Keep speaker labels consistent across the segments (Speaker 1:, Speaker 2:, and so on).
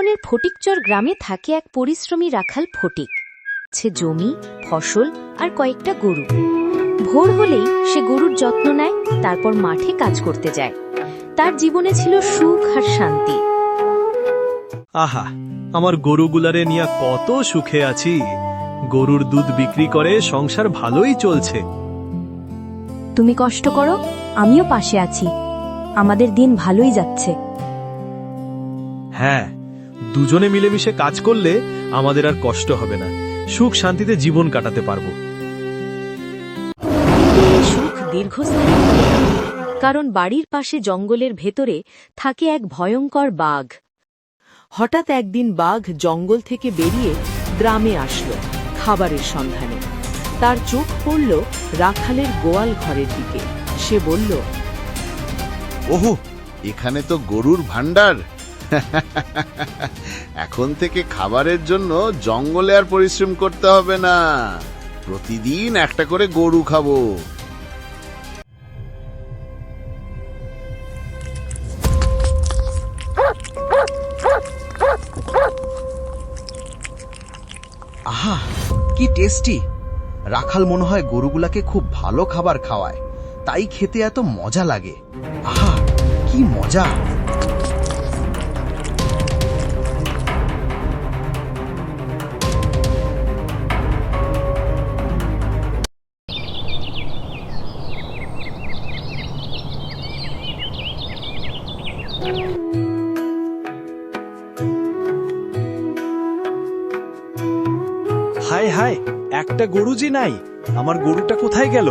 Speaker 1: সুন্দরবনের ফটিকচর গ্রামে থাকে এক পরিশ্রমী রাখাল ফটিক। সে জমি ফসল আর কয়েকটা গরু। ভোর হলেই সে গরুর যত্ন নেয় তারপর মাঠে কাজ করতে যায়। তার জীবনে ছিল সুখ আর শান্তি।
Speaker 2: আহা আমার গরুগুলারে নিয়ে কত সুখে আছি। গরুর দুধ বিক্রি করে সংসার ভালোই চলছে।
Speaker 1: তুমি কষ্ট করো আমিও পাশে আছি। আমাদের দিন ভালোই যাচ্ছে।
Speaker 2: হ্যাঁ দুজনে মিলেমিশে কাজ করলে আমাদের আর কষ্ট হবে না। সুখ শান্তিতে জীবন কাটাতে পারব।
Speaker 1: সুখ দীর্ঘস্থায়ী। কারণ বাড়ির পাশে জঙ্গলের ভেতরে থাকে এক ভয়ঙ্কর বাঘ।
Speaker 3: হঠাৎ একদিন বাঘ জঙ্গল থেকে বেরিয়ে গ্রামে আসলো খাবারের সন্ধানে। তার চোখ পড়ল রাখালের গোয়াল ঘরের দিকে। সে বলল
Speaker 4: ওহো এখানে তো গরুর ভান্ডার এখন থেকে খাবারের জন্য জঙ্গলে আর পরিশ্রম করতে হবে না। প্রতিদিন একটা করে গরু খাব।
Speaker 5: আহা, কি টেস্টি। রাখাল মনে হয় গরুগুলাকে খুব ভালো খাবার খাওয়ায়। তাই খেতে এত মজা লাগে। আহা, কি মজা।
Speaker 2: হায় হায়, একটা গরু যে নাই, আমার গরুটা কোথায় গেল?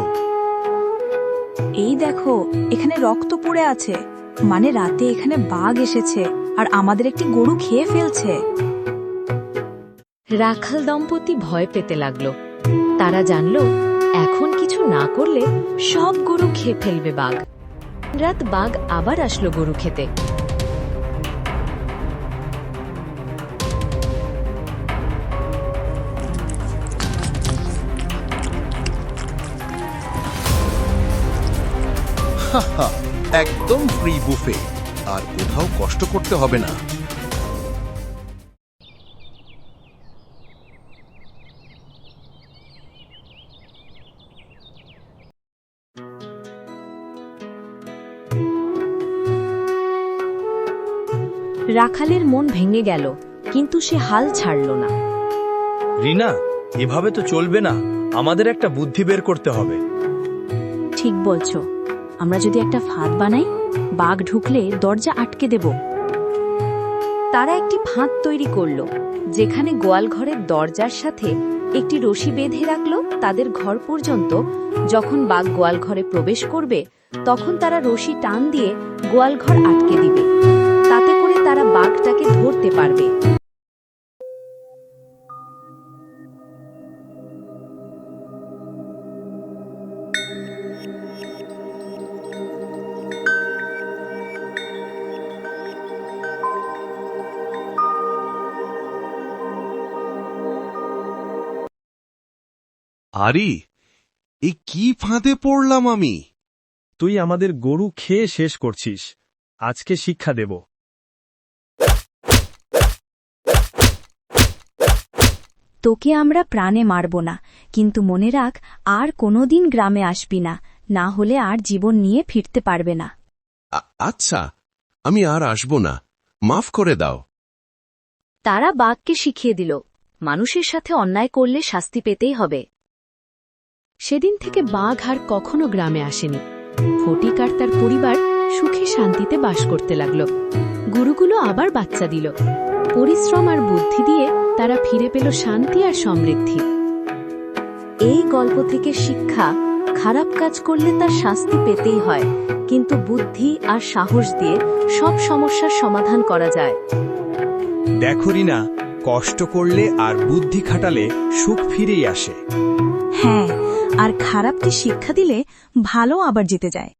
Speaker 6: এই দেখো, এখানে রক্ত পড়ে আছে। মানে রাতে এখানে বাঘ এসেছে, আর আমাদের একটি গরু খেয়ে ফেলছে।
Speaker 1: রাখাল দম্পতি ভয় পেতে লাগল। তারা জানল, এখন কিছু না করলে সব গরু খেয়ে ফেলবে বাঘ। রাত বাঘ আবার আসলো গরু খেতে।
Speaker 5: একদম ফ্রি বুফে আর কোথাও কষ্ট করতে হবে না।
Speaker 1: রাখালের মন ভেঙে গেল কিন্তু সে হাল ছাড়ল না।
Speaker 2: রিনা এভাবে তো চলবে না। আমাদের একটা বুদ্ধি বের করতে হবে।
Speaker 6: ঠিক বলছো। আমরা যদি একটা ফাঁদ বানাই বাঘ ঢুকলে দরজা আটকে দেব।
Speaker 1: তারা একটি ফাঁদ তৈরি করল যেখানে গোয়াল ঘরের দরজার সাথে একটি রশি বেঁধে রাখল তাদের ঘর পর্যন্ত। যখন বাঘ গোয়াল ঘরে প্রবেশ করবে তখন তারা রশি টান দিয়ে গোয়াল ঘর আটকে দিবে। তারা বাঘটাকে ধরতে পারবে।
Speaker 4: আরি এই কি ফাঁদে পড়লাম আমি?
Speaker 2: তুই আমাদের গরু খেয়ে শেষ করছিস। আজকে শিক্ষা দেব।
Speaker 6: তোকে আমরা প্রাণে মারব না কিন্তু মনে রাখ আর কোনোদিন গ্রামে আসবি না না হলে আর জীবন নিয়ে ফিরতে পারবে না।
Speaker 7: আচ্ছা আমি আর আসব না মাফ করে দাও।
Speaker 1: তারা বাঘকে শিখিয়ে দিল মানুষের সাথে অন্যায় করলে শাস্তি পেতেই হবে। সেদিন থেকে বাঘ আর কখনো গ্রামে আসেনি। ফটিক আর তার পরিবার সুখে শান্তিতে বাস করতে লাগল। গুরুগুলো আবার বাচ্চা দিল। পরিশ্রম আর বুদ্ধি দিয়ে তারা ফিরে পেল শান্তি আর সমৃদ্ধি। এই গল্প থেকে শিক্ষা খারাপ কাজ করলে তার শাস্তি পেতেই হয় কিন্তু বুদ্ধি আর সাহস দিয়ে সব সমস্যার সমাধান করা যায়।
Speaker 2: দেখো রিনা কষ্ট করলে আর বুদ্ধি খাটালে সুখ ফিরেই আসে।
Speaker 6: হ্যাঁ আর খারাপকে শিক্ষা দিলে ভালো আবার জিতে যায়।